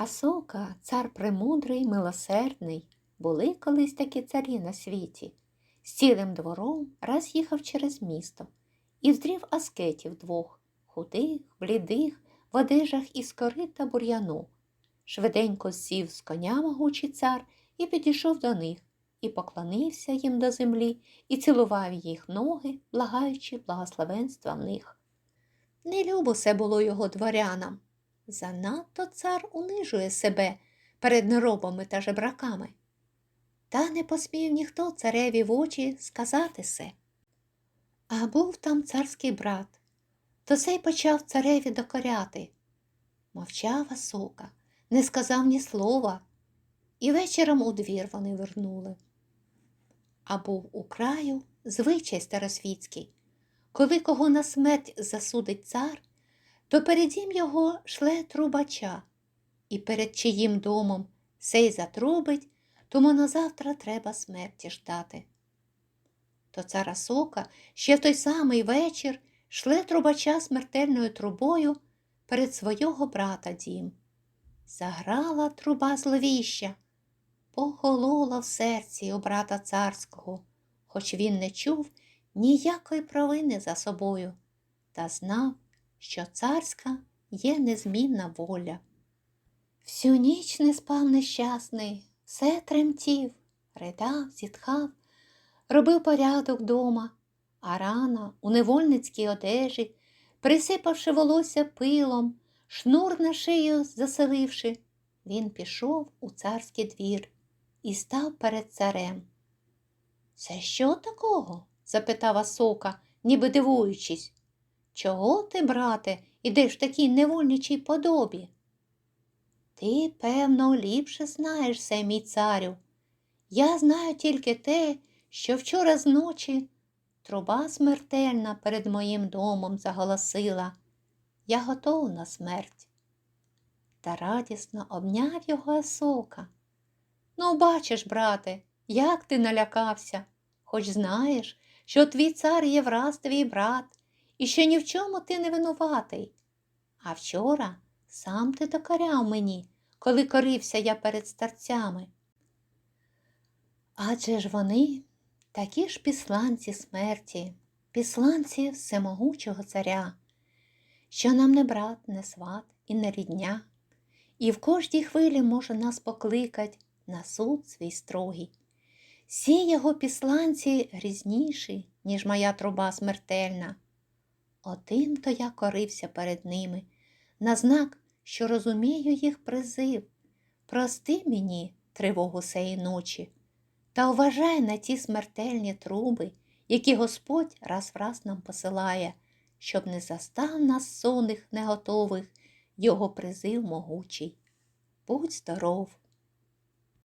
Асока, цар премудрий, милосердний, були колись такі царі на світі. З цілим двором раз їхав через місто і вздрів аскетів двох, худих, блідих, в одежах із кори та бур'яну. Швиденько сів з коня могучий цар і підійшов до них, і поклонився їм до землі, і цілував їх ноги, благаючи благословенства в них. Не любо це було його дворянам. Занадто цар унижує себе перед неробами та жебраками. Та не посмів ніхто цареві в очі сказати се. А був там царський брат, то цей почав цареві докоряти. Мовчав Асока, не сказав ні слова, і вечором у двір вони вернули. А був у краю звичай старосвітський, коли кого на смерть засудить цар, то перед дім його шле трубача, і перед чиїм домом сей затрубить, тому на завтра треба смерті ждати. То цара сока ще в той самий вечір шле трубача смертельною трубою перед свого брата дім. Заграла труба зловіща, похолола в серці у брата царського, хоч він не чув ніякої провини за собою, та знав, що царська є незмінна воля. Всю ніч не спав нещасний, все тремтів, ридав, зітхав, робив порядок дома, а рана у невольницькій одежі, присипавши волосся пилом, шнур на шию заселивши, він пішов у царський двір і став перед царем. Це що такого? запитав Асока, ніби дивуючись. Чого ти, брате, ідеш в такій невольничій подобі? Ти, певно, ліпше знаєш все, мій царю. Я знаю тільки те, що вчора зночі труба смертельна перед моїм домом заголосила. Я готов на смерть. Та радісно обняв його Асока. Ну, бачиш, брате, як ти налякався, хоч знаєш, що твій цар є враз твій брат, і що ні в чому ти не винуватий. А вчора сам ти докоряв мені, коли корився я перед старцями. Адже ж вони такі ж післанці смерті, післанці всемогучого царя, що нам не брат, не сват і не рідня, і в кожній хвилі може нас покликать на суд свій строгий. Сі його післанці грізніші, ніж моя труба смертельна. Отим то я корився перед ними, на знак, що розумію їх призив. Прости мені тривогу сеї ночі, та уважай на ті смертельні труби, які Господь раз в раз нам посилає, щоб не застав нас сонних неготових, його призив могучий. Будь здоров!